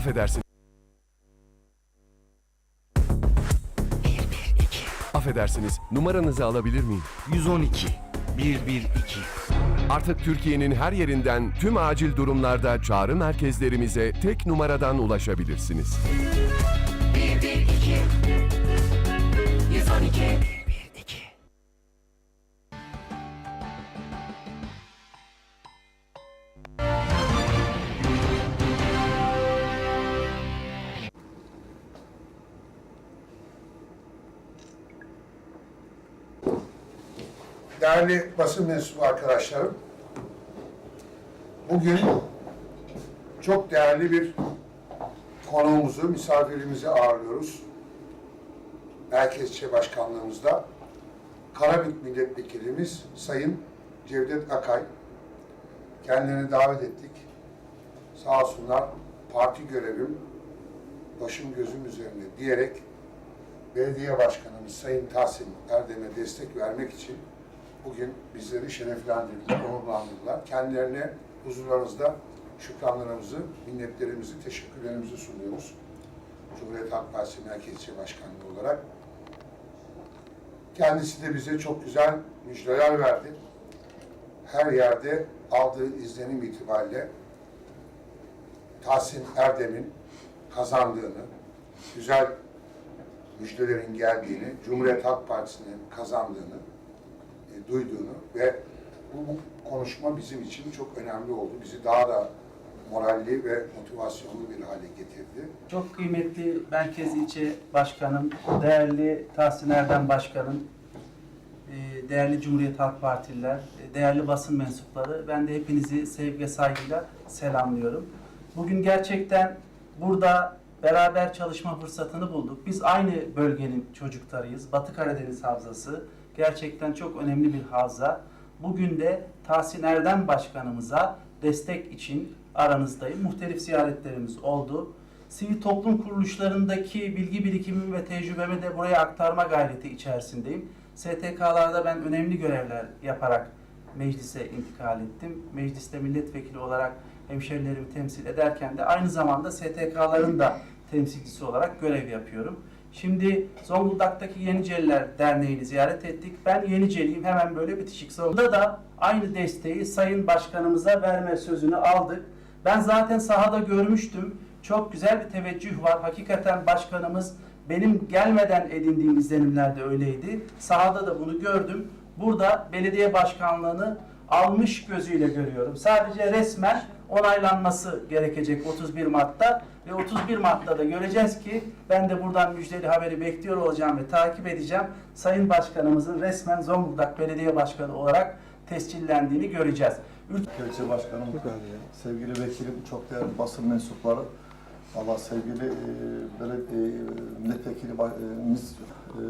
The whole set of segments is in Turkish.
Affedersin. Affedersiniz, numaranızı alabilir miyim? 112 112 Artık Türkiye'nin her yerinden tüm acil durumlarda çağrı merkezlerimize tek numaradan ulaşabilirsiniz. 112 112 112 Değerli basın mensubu arkadaşlarım, bugün çok değerli bir konuğumuzu, misafirimizi ağırlıyoruz. Merkezçe Başkanlığımızda Karabük Milletvekilimiz Sayın Cevdet Akay. Kendilerini davet ettik. Sağ olsunlar parti görevim, başım gözüm üzerinde diyerek Belediye Başkanımız Sayın Tahsin Erdem'e destek vermek için bugün bizleri şereflendirdiler, onurlandırdılar. Kendilerine huzurlarınızda şükranlarımızı, minnetlerimizi, teşekkürlerimizi sunuyoruz. Cumhuriyet Halk Partisi Merkezci Başkanlığı olarak. Kendisi de bize çok güzel müjdeler verdi. Her yerde aldığı izlenim itibariyle Tahsin Erdem'in kazandığını, güzel müjdelerin geldiğini, Cumhuriyet Halk Partisi'nin kazandığını duyduğunu ve bu konuşma bizim için çok önemli oldu. Bizi daha da moralli ve motivasyonlu bir hale getirdi. Çok kıymetli Merkez İlçe Başkanım, değerli Tahsin Erdem Başkanım, e, değerli Cumhuriyet Halk Partililer, e, değerli basın mensupları, ben de hepinizi sevgi ve saygıyla selamlıyorum. Bugün gerçekten burada beraber çalışma fırsatını bulduk. Biz aynı bölgenin çocuklarıyız. Batı Karadeniz Havzası gerçekten çok önemli bir havza. Bugün de Tahsin Erdem Başkanımıza destek için aranızdayım. Muhtelif ziyaretlerimiz oldu. Sivil toplum kuruluşlarındaki bilgi birikimimi ve tecrübemi de buraya aktarma gayreti içerisindeyim. STK'larda ben önemli görevler yaparak meclise intikal ettim. Mecliste milletvekili olarak hemşerilerimi temsil ederken de aynı zamanda STK'ların da temsilcisi olarak görev yapıyorum. Şimdi Zonguldak'taki Yeniceliler Derneği'ni ziyaret ettik. Ben Yeniceliyim hemen böyle bitişik. Burada da aynı desteği Sayın Başkanımıza verme sözünü aldık. Ben zaten sahada görmüştüm. Çok güzel bir teveccüh var. Hakikaten başkanımız benim gelmeden edindiğim izlenimler de öyleydi. Sahada da bunu gördüm. Burada belediye başkanlığını almış gözüyle görüyorum. Sadece resmen onaylanması gerekecek 31 Mart'ta ve 31 Mart'ta da göreceğiz ki ben de buradan müjdeli haberi bekliyor olacağım ve takip edeceğim. Sayın Başkanımızın resmen Zonguldak Belediye Başkanı olarak tescillendiğini göreceğiz. Ül- İlçe Başkanım, sevgili vekilim, çok değerli basın mensupları, Allah sevgili e, belediye, milletvekili başımız, e,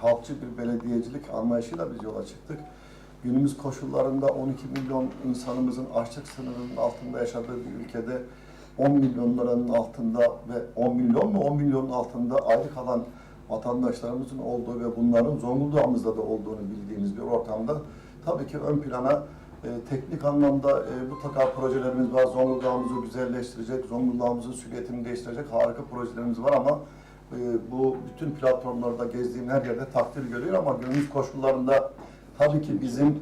halkçı bir belediyecilik anlayışıyla biz yola çıktık. Günümüz koşullarında 12 milyon insanımızın açlık sınırının altında yaşadığı bir ülkede 10 milyonların altında ve 10 milyon mu 10 milyonun altında aylık alan vatandaşlarımızın olduğu ve bunların Zonguldak'ımızda da olduğunu bildiğimiz bir ortamda tabii ki ön plana e, teknik anlamda e, mutlaka projelerimiz var. Zonguldak'ımızı güzelleştirecek, Zonguldak'ımızın silüetini değiştirecek harika projelerimiz var ama e, bu bütün platformlarda gezdiğim her yerde takdir görüyor ama günümüz koşullarında tabii ki bizim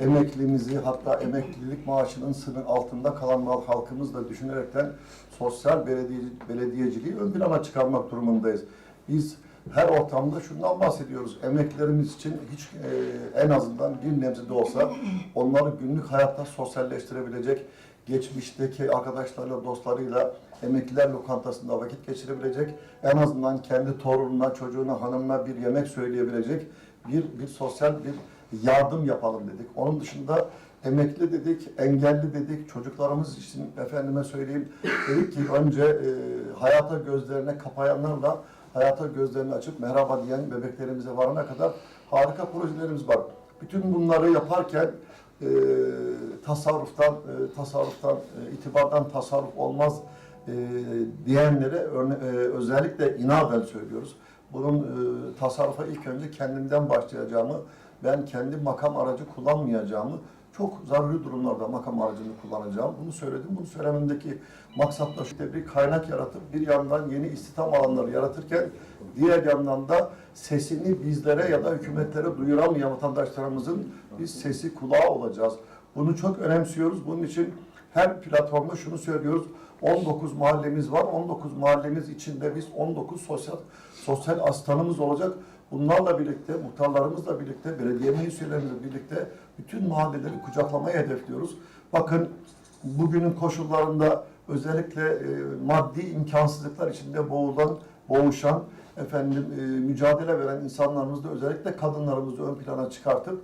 emekliliğimizi hatta emeklilik maaşının sınır altında kalan halkımız da düşünerekten sosyal belediye, belediyeciliği ön plana çıkarmak durumundayız. Biz her ortamda şundan bahsediyoruz. Emeklilerimiz için hiç e, en azından bir nebze de olsa onları günlük hayatta sosyalleştirebilecek, geçmişteki arkadaşlarıyla, dostlarıyla emekliler lokantasında vakit geçirebilecek, en azından kendi torununa, çocuğuna, hanımına bir yemek söyleyebilecek bir, bir sosyal bir yardım yapalım dedik. Onun dışında emekli dedik, engelli dedik, çocuklarımız için efendime söyleyeyim dedik ki önce e, hayata gözlerine kapayanlarla hayata gözlerini açıp merhaba diyen bebeklerimize varana kadar harika projelerimiz var. Bütün bunları yaparken e, tasarruftan, e, tasarruftan, e, itibardan tasarruf olmaz e, diyenlere örne, e, özellikle inaden söylüyoruz. Bunun e, tasarrufa ilk önce kendimden başlayacağımı, ben kendi makam aracı kullanmayacağımı çok zaruri durumlarda makam aracını kullanacağım. Bunu söyledim. Bunu söylememdeki maksat da şu bir kaynak yaratıp bir yandan yeni istihdam alanları yaratırken diğer yandan da sesini bizlere ya da hükümetlere duyuramayan vatandaşlarımızın biz sesi kulağı olacağız. Bunu çok önemsiyoruz. Bunun için her platformda şunu söylüyoruz. 19 mahallemiz var. 19 mahallemiz içinde biz 19 sosyal sosyal asistanımız olacak. Bunlarla birlikte, muhtarlarımızla birlikte, belediye meclis üyelerimizle birlikte bütün mahalleleri kucaklamayı hedefliyoruz. Bakın bugünün koşullarında özellikle e, maddi imkansızlıklar içinde boğulan, boğuşan, efendim e, mücadele veren insanlarımızı da özellikle kadınlarımızı ön plana çıkartıp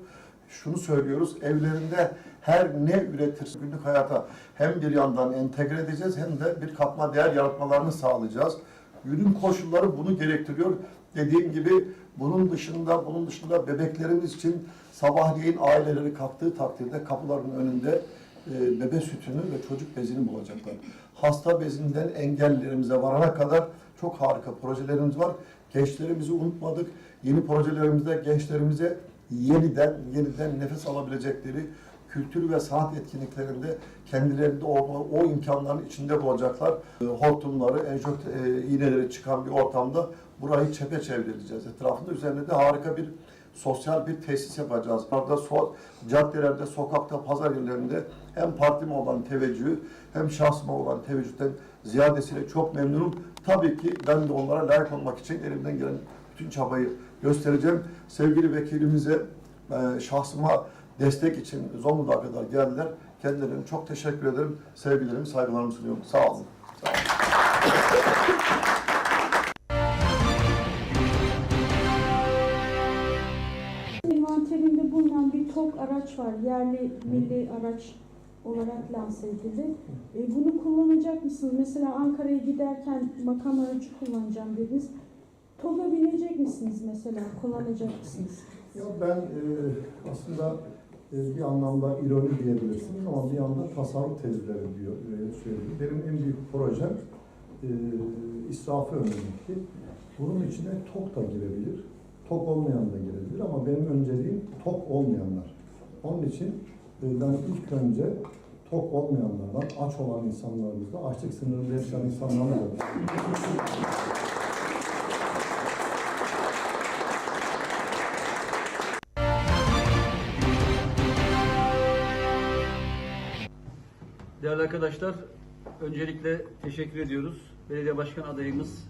şunu söylüyoruz, evlerinde her ne üretirse günlük hayata hem bir yandan entegre edeceğiz hem de bir katma değer yaratmalarını sağlayacağız. Günün koşulları bunu gerektiriyor. Dediğim gibi bunun dışında bunun dışında bebeklerimiz için sabahleyin aileleri kalktığı takdirde kapıların önünde e, bebe sütünü ve çocuk bezini bulacaklar. Hasta bezinden engellerimize varana kadar çok harika projelerimiz var. Gençlerimizi unutmadık. Yeni projelerimizde gençlerimize yeniden yeniden nefes alabilecekleri kültür ve sanat etkinliklerinde kendilerinde o, o imkanların içinde bulacaklar. E, Hortumları, enjot e, iğneleri çıkan bir ortamda burayı çepeçevre edeceğiz. Etrafında üzerinde de harika bir sosyal bir tesis yapacağız. Orada so caddelerde, sokakta, pazar yerlerinde hem partime olan teveccühü hem şahsıma olan teveccühten ziyadesiyle çok memnunum. Tabii ki ben de onlara layık olmak için elimden gelen bütün çabayı göstereceğim. Sevgili vekilimize, e, şahsıma destek için Zonguldak'a kadar geldiler. Kendilerine çok teşekkür ederim. Sevgilerimi, saygılarımı sunuyorum. Sağ olun. Sağ olun. Envanterinde bulunan bir TOG araç var. Yerli milli araç olarak lanse edildi. E, bunu kullanacak mısınız? Mesela Ankara'ya giderken makam aracı kullanacağım dediniz. TOG'a binecek misiniz mesela? Kullanacak mısınız? Ya ben e, aslında bir anlamda ironi diyebilirsiniz ama bir yandan tasarruf tezleri diyor, e, söylüyorum. Benim en büyük projem e, israfı önlemek ki bunun içine tok da girebilir, tok olmayan da girebilir ama benim önceliğim tok olmayanlar. Onun için e, ben ilk önce tok olmayanlardan, aç olan insanlarımızda, açlık sınırında yaşayan insanlarla Değerli arkadaşlar, öncelikle teşekkür ediyoruz. Belediye Başkan adayımız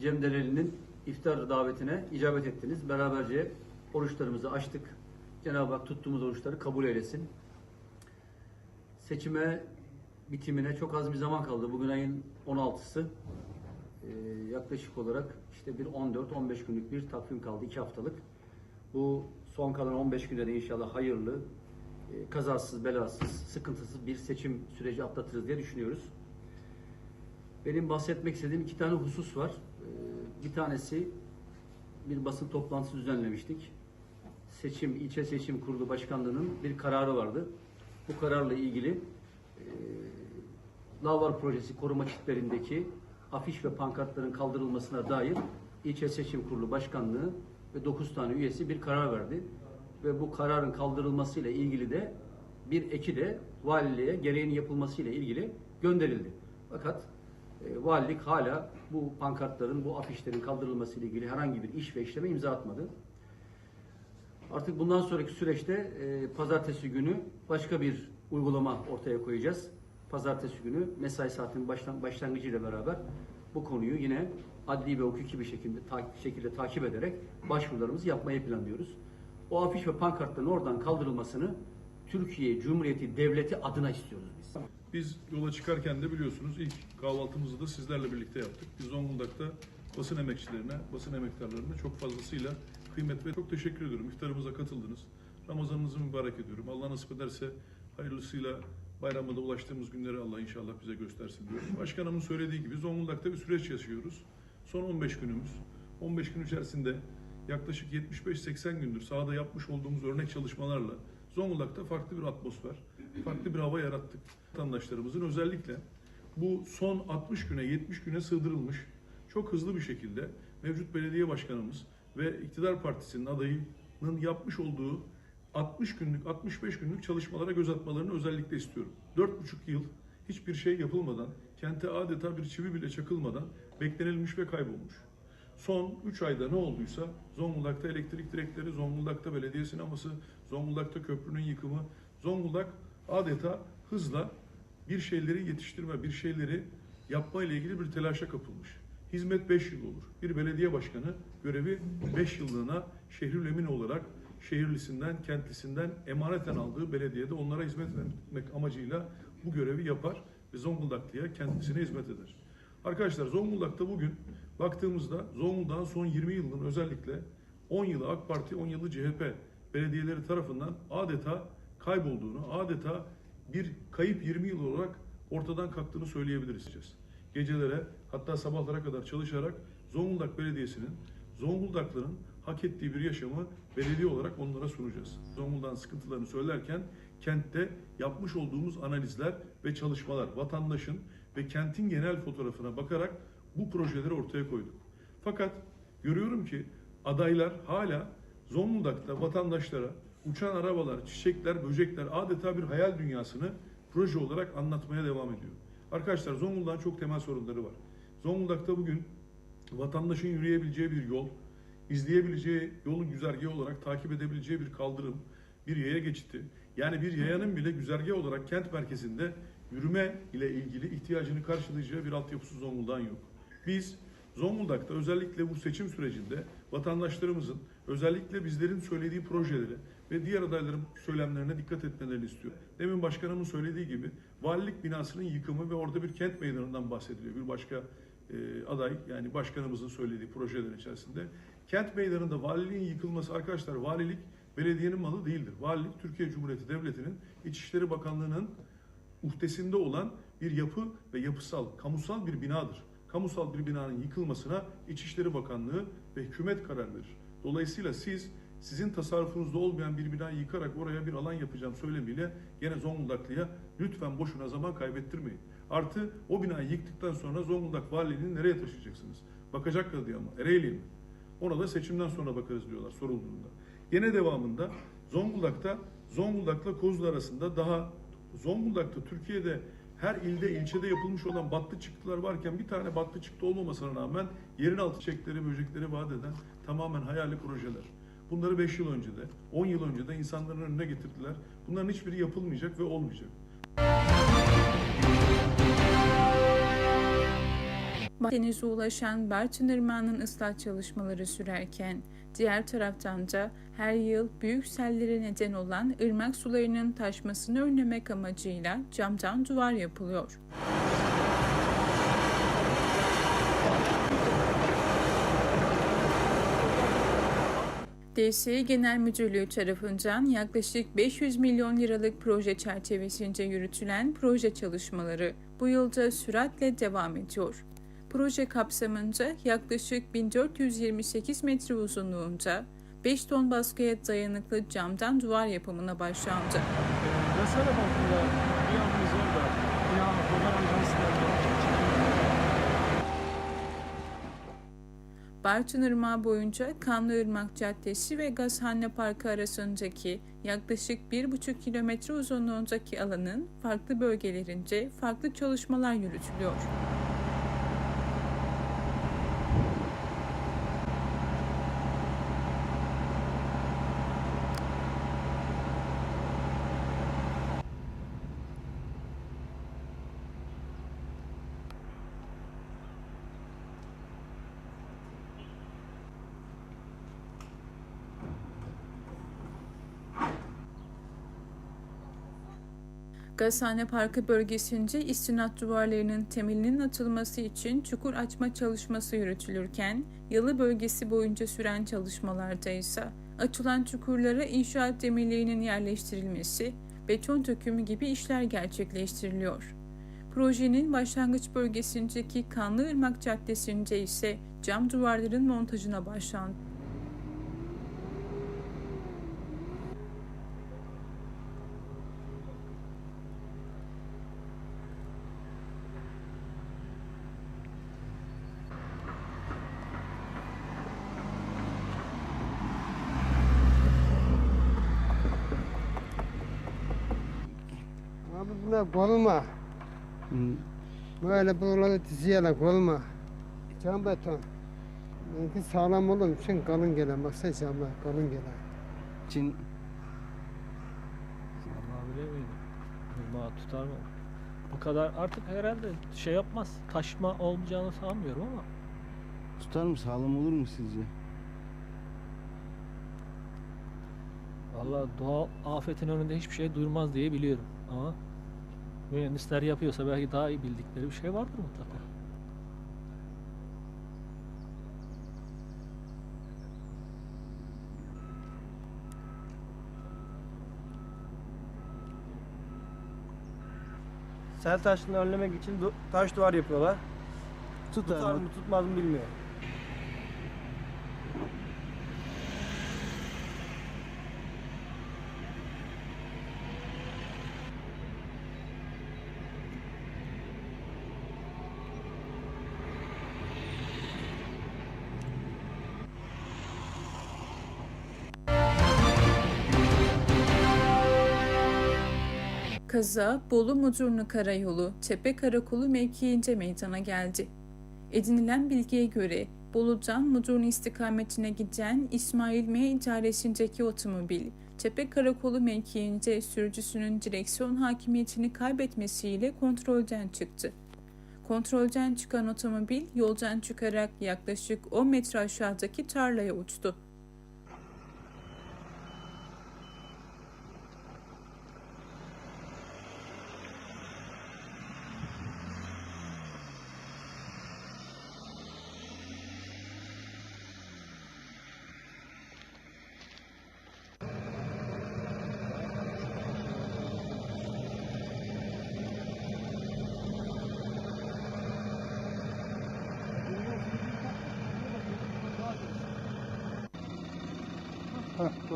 Cem Deleli'nin iftar davetine icabet ettiniz. Beraberce oruçlarımızı açtık. Cenab-ı Hak tuttuğumuz oruçları kabul eylesin. Seçime bitimine çok az bir zaman kaldı. Bugün ayın 16'sı. Ee, yaklaşık olarak işte bir 14-15 günlük bir takvim kaldı. 2 haftalık. Bu son kalan 15 günde de inşallah hayırlı, kazasız, belasız, sıkıntısız bir seçim süreci atlatırız diye düşünüyoruz. Benim bahsetmek istediğim iki tane husus var. Ee, Bir tanesi bir basın toplantısı düzenlemiştik. Seçim, ilçe seçim kurulu başkanlığının bir kararı vardı. Bu kararla ilgili e, Lavar projesi koruma çitlerindeki afiş ve pankartların kaldırılmasına dair ilçe seçim kurulu başkanlığı ve 9 tane üyesi bir karar verdi. Ve bu kararın kaldırılmasıyla ilgili de bir eki de valiliğe gereğinin yapılmasıyla ilgili gönderildi. Fakat e, valilik hala bu pankartların, bu afişlerin kaldırılmasıyla ilgili herhangi bir iş ve işleme imza atmadı. Artık bundan sonraki süreçte e, pazartesi günü başka bir uygulama ortaya koyacağız. Pazartesi günü mesai saatinin başlan, başlangıcıyla beraber bu konuyu yine adli ve hukuki bir şekilde, ta- şekilde takip ederek başvurularımızı yapmayı planlıyoruz. O afiş ve pankartların oradan kaldırılmasını Türkiye Cumhuriyeti Devleti adına istiyoruz biz. Biz yola çıkarken de biliyorsunuz ilk kahvaltımızı da sizlerle birlikte yaptık. Biz Zonguldak'ta basın emekçilerine, basın emektarlarına çok fazlasıyla kıymet ve çok teşekkür ediyorum. İftarımıza katıldınız. Ramazanınızı mübarek ediyorum. Allah nasip ederse hayırlısıyla bayramda da ulaştığımız günleri Allah inşallah bize göstersin diyorum. Başkanımın söylediği gibi Zonguldak'ta bir süreç yaşıyoruz. Son 15 günümüz. 15 gün içerisinde yaklaşık 75-80 gündür sahada yapmış olduğumuz örnek çalışmalarla Zonguldak'ta farklı bir atmosfer, farklı bir hava yarattık. Vatandaşlarımızın özellikle bu son 60 güne, 70 güne sığdırılmış çok hızlı bir şekilde mevcut belediye başkanımız ve iktidar partisinin adayının yapmış olduğu 60 günlük, 65 günlük çalışmalara göz atmalarını özellikle istiyorum. 4,5 yıl hiçbir şey yapılmadan, kente adeta bir çivi bile çakılmadan beklenilmiş ve kaybolmuş. Son 3 ayda ne olduysa Zonguldak'ta elektrik direkleri, Zonguldak'ta belediye sineması, Zonguldak'ta köprünün yıkımı, Zonguldak adeta hızla bir şeyleri yetiştirme, bir şeyleri yapma ile ilgili bir telaşa kapılmış. Hizmet 5 yıl olur. Bir belediye başkanı görevi 5 yıllığına şehirül emin olarak şehirlisinden, kentlisinden emaneten aldığı belediyede onlara hizmet etmek amacıyla bu görevi yapar ve Zonguldaklıya kendisine hizmet eder. Arkadaşlar Zonguldak'ta bugün baktığımızda Zonguldak'ın son 20 yılının özellikle 10 yılı AK Parti, 10 yılı CHP belediyeleri tarafından adeta kaybolduğunu, adeta bir kayıp 20 yıl olarak ortadan kalktığını söyleyebiliriz. Gecelere hatta sabahlara kadar çalışarak Zonguldak Belediyesi'nin Zonguldaklıların hak ettiği bir yaşamı belediye olarak onlara sunacağız. Zonguldak'ın sıkıntılarını söylerken kentte yapmış olduğumuz analizler ve çalışmalar vatandaşın ve kentin genel fotoğrafına bakarak bu projeleri ortaya koyduk. Fakat görüyorum ki adaylar hala Zonguldak'ta vatandaşlara uçan arabalar, çiçekler, böcekler adeta bir hayal dünyasını proje olarak anlatmaya devam ediyor. Arkadaşlar Zonguldak'ın çok temel sorunları var. Zonguldak'ta bugün vatandaşın yürüyebileceği bir yol, izleyebileceği yolun güzergahı olarak takip edebileceği bir kaldırım, bir yaya geçiti. Yani bir yayanın bile güzergah olarak kent merkezinde yürüme ile ilgili ihtiyacını karşılayacağı bir altyapısı Zonguldak'ın yok. Biz Zonguldak'ta özellikle bu seçim sürecinde vatandaşlarımızın özellikle bizlerin söylediği projeleri ve diğer adayların söylemlerine dikkat etmelerini istiyor. Demin başkanımın söylediği gibi valilik binasının yıkımı ve orada bir kent meydanından bahsediliyor. Bir başka e, aday yani başkanımızın söylediği projelerin içerisinde. Kent meydanında valiliğin yıkılması arkadaşlar valilik belediyenin malı değildir. Valilik Türkiye Cumhuriyeti Devleti'nin İçişleri Bakanlığı'nın uhdesinde olan bir yapı ve yapısal, kamusal bir binadır. Kamusal bir binanın yıkılmasına İçişleri Bakanlığı ve hükümet karar verir. Dolayısıyla siz sizin tasarrufunuzda olmayan bir binayı yıkarak oraya bir alan yapacağım söylemiyle gene Zonguldaklıya lütfen boşuna zaman kaybettirmeyin. Artı o binayı yıktıktan sonra Zonguldak valiliğini nereye taşıyacaksınız? Bakacak diyor ama Ereğli'ye mi? Ona da seçimden sonra bakarız diyorlar sorulduğunda. Yine devamında Zonguldak'ta Zonguldak'la Kozlu arasında daha Zonguldak'ta Türkiye'de her ilde ilçede yapılmış olan battı çıktılar varken bir tane battı çıktı olmamasına rağmen yerin altı çiçekleri, böcekleri vaat eden tamamen hayali projeler. Bunları 5 yıl önce de, 10 yıl önce de insanların önüne getirdiler. Bunların hiçbiri yapılmayacak ve olmayacak. Denize ulaşan Bartın Irmağı'nın ıslah çalışmaları sürerken, diğer taraftan da her yıl büyük sellere neden olan ırmak sularının taşmasını önlemek amacıyla camdan duvar yapılıyor. DSİ Genel Müdürlüğü tarafından yaklaşık 500 milyon liralık proje çerçevesinde yürütülen proje çalışmaları bu yılda süratle devam ediyor. Proje kapsamında yaklaşık 1428 metre uzunluğunda 5 ton baskıya dayanıklı camdan duvar yapımına başlandı. Bartın Irmağı boyunca Kanlıırmak Caddesi ve Gazhane Parkı arasındaki yaklaşık 1,5 kilometre uzunluğundaki alanın farklı bölgelerinde farklı çalışmalar yürütülüyor. Gazhane Parkı bölgesinde istinat duvarlarının temelinin atılması için çukur açma çalışması yürütülürken, Yalı bölgesi boyunca süren çalışmalarda ise açılan çukurlara inşaat demirlerinin yerleştirilmesi, beton dökümü gibi işler gerçekleştiriliyor. Projenin başlangıç bölgesindeki Kanlıırmak Caddesi'nde ise cam duvarların montajına başlandı. Buna kolma. Böyle buraları diziyorlar kolma. Cam beton. Benimki sağlam olduğum için kalın gelen. Baksana camlar kalın gelen. Çin Vallahi bile miydi? Kurbağa tutar mı? Bu kadar artık herhalde şey yapmaz. Taşma olmayacağını sanmıyorum ama. tutar mı? Sağlam olur mu sizce? Vallahi doğal afetin önünde hiçbir şey durmaz diye biliyorum ama mühendisler yapıyorsa belki daha iyi bildikleri bir şey vardır mutlaka. Sel taşını önlemek için du- taş duvar yapıyorlar. Tutar, Tutar mı? mı tutmaz mı bilmiyorum. Kaza Bolu Mudurnu Karayolu Tepe Karakolu mevkiince meydana geldi. Edinilen bilgiye göre Bolu'dan Mudurnu istikametine giden İsmail M. idaresindeki otomobil Tepe Karakolu mevkiince sürücüsünün direksiyon hakimiyetini kaybetmesiyle kontrolden çıktı. Kontrolden çıkan otomobil yoldan çıkarak yaklaşık 10 metre aşağıdaki tarlaya uçtu.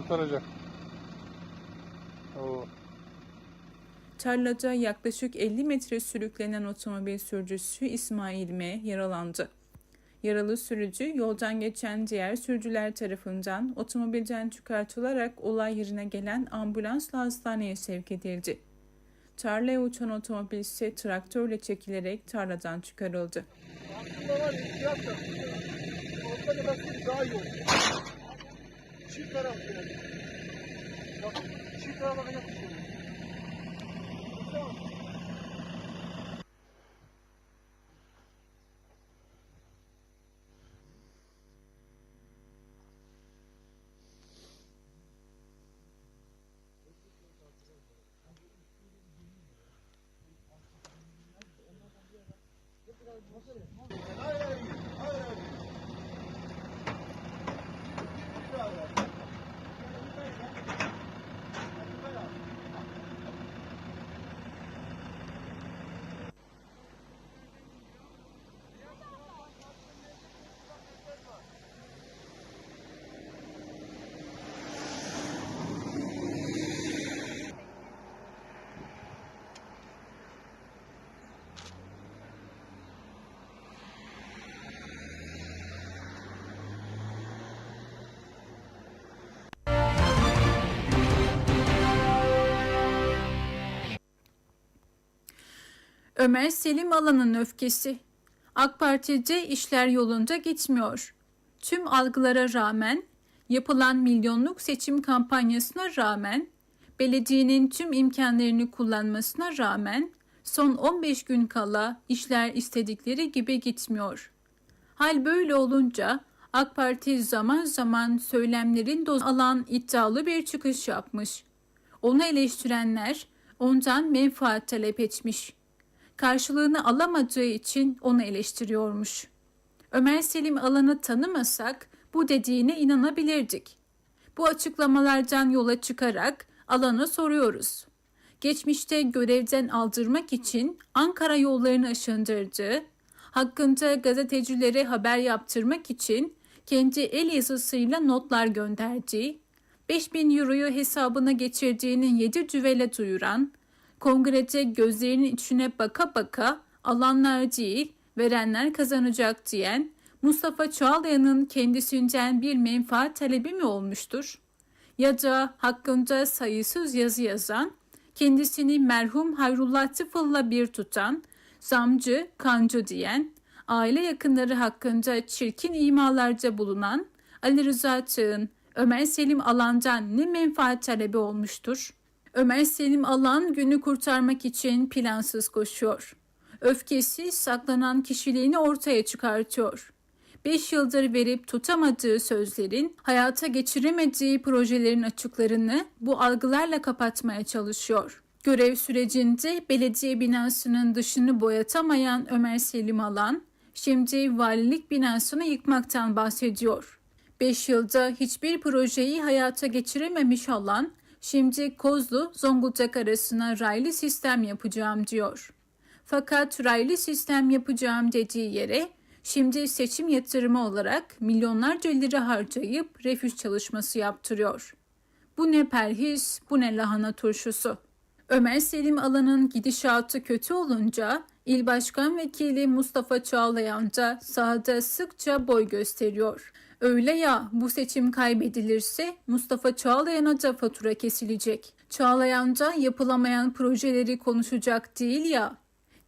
Kurtaracak. Oo. Tarlada yaklaşık 50 metre sürüklenen otomobil sürücüsü İsmail M. yaralandı. Yaralı sürücü yoldan geçen diğer sürücüler tarafından otomobilden çıkartılarak olay yerine gelen ambulansla hastaneye sevk edildi. Tarlaya uçan otomobil ise traktörle çekilerek tarladan çıkarıldı. Çift taraflı. Çift taraflı Ömer Selim Alan'ın öfkesi. AK Parti'de işler yolunda gitmiyor. Tüm algılara rağmen, yapılan milyonluk seçim kampanyasına rağmen, belediyenin tüm imkanlarını kullanmasına rağmen son 15 gün kala işler istedikleri gibi gitmiyor. Hal böyle olunca AK Parti zaman zaman söylemlerin doz alan iddialı bir çıkış yapmış. Onu eleştirenler ondan menfaat talep etmiş karşılığını alamadığı için onu eleştiriyormuş. Ömer Selim Alan'ı tanımasak bu dediğine inanabilirdik. Bu açıklamalardan yola çıkarak Alan'a soruyoruz. Geçmişte görevden aldırmak için Ankara yollarını aşındırdığı, hakkında gazetecilere haber yaptırmak için kendi el yazısıyla notlar gönderdiği, 5000 euroyu hesabına geçirdiğinin yedi düvele duyuran, kongrede gözlerinin içine baka baka alanlar değil verenler kazanacak diyen Mustafa Çağlayan'ın kendisinden bir menfaat talebi mi olmuştur? Ya da hakkında sayısız yazı yazan, kendisini merhum Hayrullah Tıfıl'la bir tutan, zamcı, kancı diyen, aile yakınları hakkında çirkin imalarca bulunan Ali Rıza Çağ'ın Ömer Selim Alan'dan ne menfaat talebi olmuştur? Ömer Selim Alan günü kurtarmak için plansız koşuyor. Öfkesi saklanan kişiliğini ortaya çıkartıyor. 5 yıldır verip tutamadığı sözlerin, hayata geçiremediği projelerin açıklarını bu algılarla kapatmaya çalışıyor. Görev sürecinde belediye binasının dışını boyatamayan Ömer Selim Alan, şimdi valilik binasını yıkmaktan bahsediyor. 5 yılda hiçbir projeyi hayata geçirememiş Alan, şimdi Kozlu Zonguldak arasına raylı sistem yapacağım diyor. Fakat raylı sistem yapacağım dediği yere şimdi seçim yatırımı olarak milyonlarca lira harcayıp refüj çalışması yaptırıyor. Bu ne perhiz, bu ne lahana turşusu. Ömer Selim Alan'ın gidişatı kötü olunca İl Başkan Vekili Mustafa Çağlayan da sahada sıkça boy gösteriyor. Öyle ya bu seçim kaybedilirse Mustafa Çağlayan'a fatura kesilecek. Çağlayan da yapılamayan projeleri konuşacak değil ya.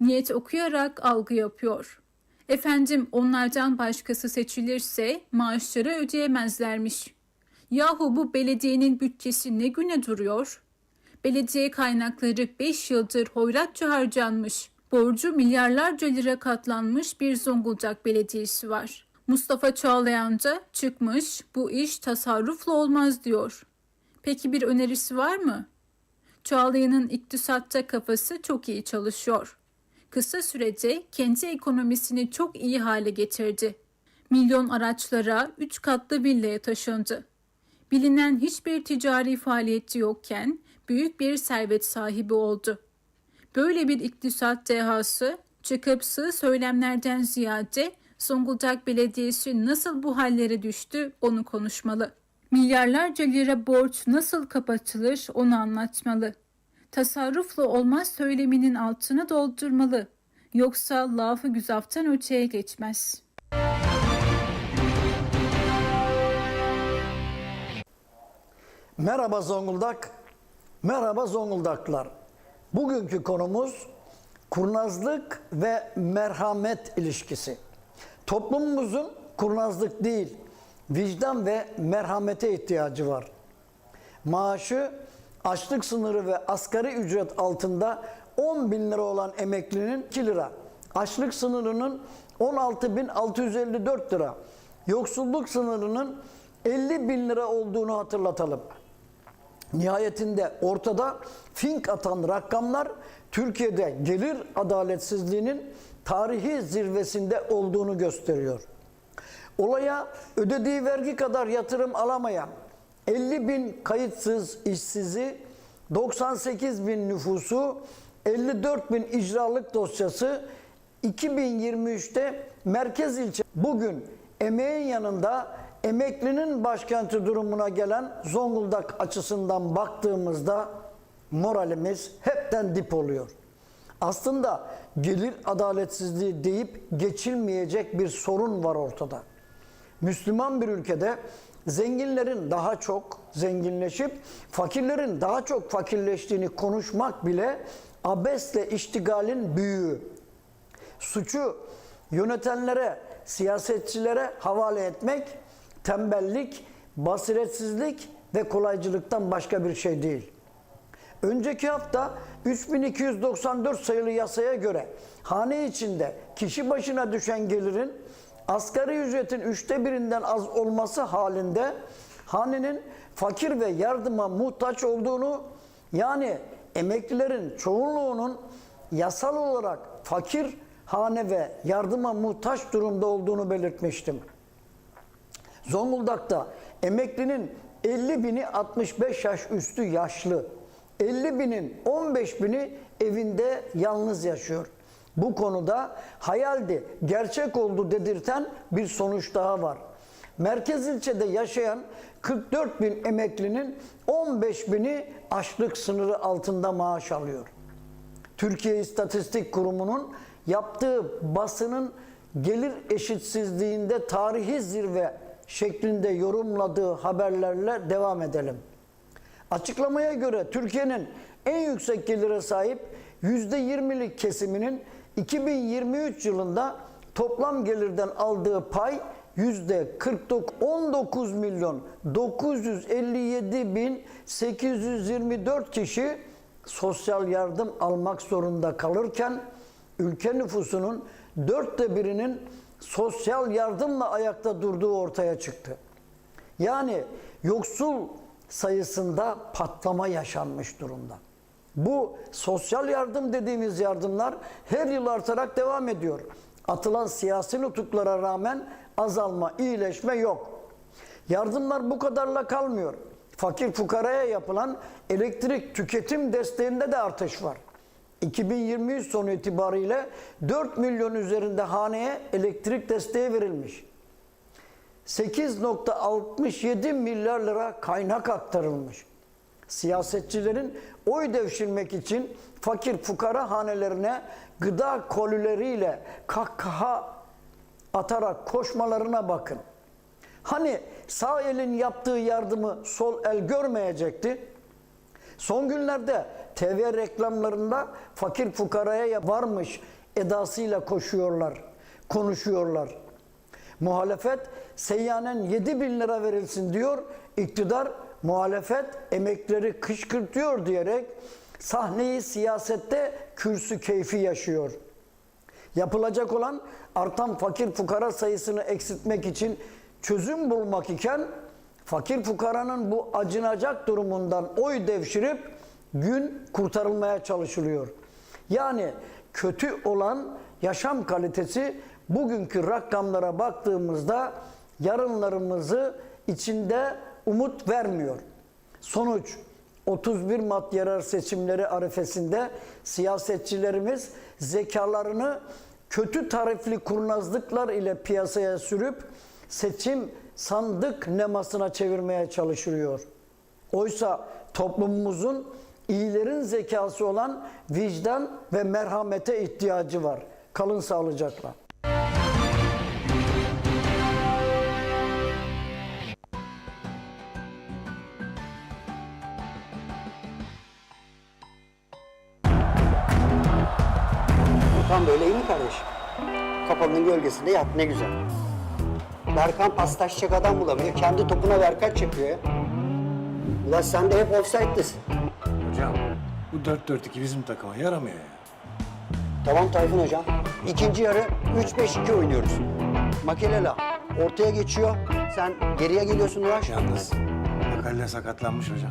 Niyet okuyarak algı yapıyor. Efendim onlardan başkası seçilirse maaşları ödeyemezlermiş. Yahu bu belediyenin bütçesi ne güne duruyor? Belediye kaynakları 5 yıldır hoyratça harcanmış. Borcu milyarlarca lira katlanmış bir Zonguldak belediyesi var. Mustafa Çağlayan da çıkmış bu iş tasarrufla olmaz diyor. Peki bir önerisi var mı? Çağlayan'ın iktisatta kafası çok iyi çalışıyor. Kısa sürede kendi ekonomisini çok iyi hale getirdi. Milyon araçlara 3 katlı villaya taşındı. Bilinen hiçbir ticari faaliyeti yokken büyük bir servet sahibi oldu. Böyle bir iktisat dehası çıkıp sığ söylemlerden ziyade Zonguldak Belediyesi nasıl bu hallere düştü onu konuşmalı. Milyarlarca lira borç nasıl kapatılır onu anlatmalı. Tasarrufla olmaz söyleminin altını doldurmalı. Yoksa lafı güzaftan öteye geçmez.'' Merhaba Zonguldak, merhaba Zonguldaklılar. Bugünkü konumuz kurnazlık ve merhamet ilişkisi. Toplumumuzun kurnazlık değil, vicdan ve merhamete ihtiyacı var. Maaşı açlık sınırı ve asgari ücret altında 10 bin lira olan emeklinin 2 lira, açlık sınırının 16.654 lira, yoksulluk sınırının 50 bin lira olduğunu hatırlatalım. Nihayetinde ortada fink atan rakamlar Türkiye'de gelir adaletsizliğinin tarihi zirvesinde olduğunu gösteriyor. Olaya ödediği vergi kadar yatırım alamayan 50 bin kayıtsız işsizi, 98 bin nüfusu, 54 bin icralık dosyası 2023'te merkez ilçe bugün emeğin yanında emeklinin başkenti durumuna gelen Zonguldak açısından baktığımızda moralimiz hepten dip oluyor. Aslında gelir adaletsizliği deyip geçilmeyecek bir sorun var ortada. Müslüman bir ülkede zenginlerin daha çok zenginleşip fakirlerin daha çok fakirleştiğini konuşmak bile abesle iştigalin büyüğü. Suçu yönetenlere, siyasetçilere havale etmek tembellik, basiretsizlik ve kolaycılıktan başka bir şey değil. Önceki hafta 3294 sayılı yasaya göre hane içinde kişi başına düşen gelirin asgari ücretin üçte birinden az olması halinde hanenin fakir ve yardıma muhtaç olduğunu yani emeklilerin çoğunluğunun yasal olarak fakir hane ve yardıma muhtaç durumda olduğunu belirtmiştim. Zonguldak'ta emeklinin 50 bini 65 yaş üstü yaşlı. 50 binin 15 bini evinde yalnız yaşıyor. Bu konuda hayaldi, gerçek oldu dedirten bir sonuç daha var. Merkez ilçede yaşayan 44 bin emeklinin 15 bini açlık sınırı altında maaş alıyor. Türkiye İstatistik Kurumu'nun yaptığı basının gelir eşitsizliğinde tarihi zirve şeklinde yorumladığı haberlerle devam edelim. Açıklamaya göre Türkiye'nin en yüksek gelire sahip %20'lik kesiminin 2023 yılında toplam gelirden aldığı pay yüzde 49 19 milyon 957 bin 824 kişi sosyal yardım almak zorunda kalırken ülke nüfusunun dörtte birinin sosyal yardımla ayakta durduğu ortaya çıktı. Yani yoksul sayısında patlama yaşanmış durumda. Bu sosyal yardım dediğimiz yardımlar her yıl artarak devam ediyor. Atılan siyasi nutuklara rağmen azalma, iyileşme yok. Yardımlar bu kadarla kalmıyor. Fakir fukaraya yapılan elektrik tüketim desteğinde de artış var. 2023 sonu itibariyle 4 milyon üzerinde haneye elektrik desteği verilmiş. 8.67 milyar lira kaynak aktarılmış. Siyasetçilerin oy devşirmek için fakir fukara hanelerine gıda kolileriyle kahkaha atarak koşmalarına bakın. Hani sağ elin yaptığı yardımı sol el görmeyecekti? Son günlerde TV reklamlarında fakir fukaraya varmış edasıyla koşuyorlar, konuşuyorlar. Muhalefet seyyanen 7 bin lira verilsin diyor. İktidar muhalefet emekleri kışkırtıyor diyerek sahneyi siyasette kürsü keyfi yaşıyor. Yapılacak olan artan fakir fukara sayısını eksiltmek için çözüm bulmak iken fakir fukaranın bu acınacak durumundan oy devşirip gün kurtarılmaya çalışılıyor. Yani kötü olan yaşam kalitesi bugünkü rakamlara baktığımızda yarınlarımızı içinde umut vermiyor. Sonuç 31 Mart yerel seçimleri arifesinde siyasetçilerimiz zekalarını kötü tarifli kurnazlıklar ile piyasaya sürüp seçim sandık nemasına çevirmeye çalışılıyor. Oysa toplumumuzun iyilerin zekası olan vicdan ve merhamete ihtiyacı var. Kalın sağlıcakla. Gölgesinde yat ne güzel. Berkan paslaşacak adam bulamıyor. Kendi topuna verkaç yapıyor ya. Ulan sen de hep offside'desin. Hocam bu 4-4-2 bizim takıma yaramıyor ya. Tamam Tayfun hocam. İkinci yarı 3-5-2 oynuyoruz. Makelela ortaya geçiyor. Sen geriye geliyorsun Ulaş. Yalnız Makalle sakatlanmış hocam.